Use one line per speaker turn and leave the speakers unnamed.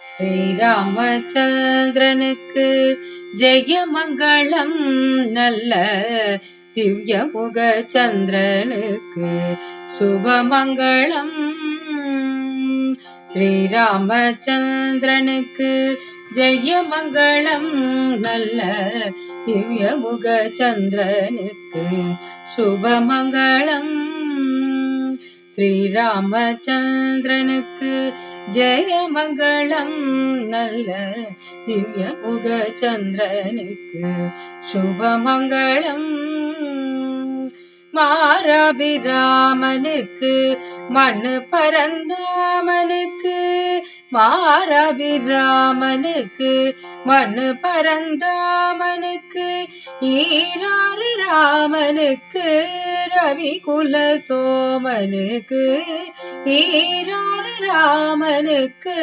ஸ்ரீராமச்சந்திரனுக்கு ஜெயமங்களம் நல்ல திவ்ய முக சந்திரனுக்கு சுபமங்களம் ஸ்ரீராமச்சந்திரனுக்கு ஜெயமங்களம் நல்ல திவ்ய முக சந்திரனுக்கு சுபமங்களம் ஸ்ரீராமச்சந்திரனுக்கு ஜெயமங்களம் நல்ல திவ்ய முக சந்திரனுக்கு சுபமங்களம் மாரபிராமனுக்கு மண்ணு பரந்தாமனுக்கு மாரபிராமனுக்கு மண்ணு பரந்தாமனுக்கு ஈராறு ராமனுக்கு ரவி குல சோமனுக்கு ஈராறு ராமனுக்கு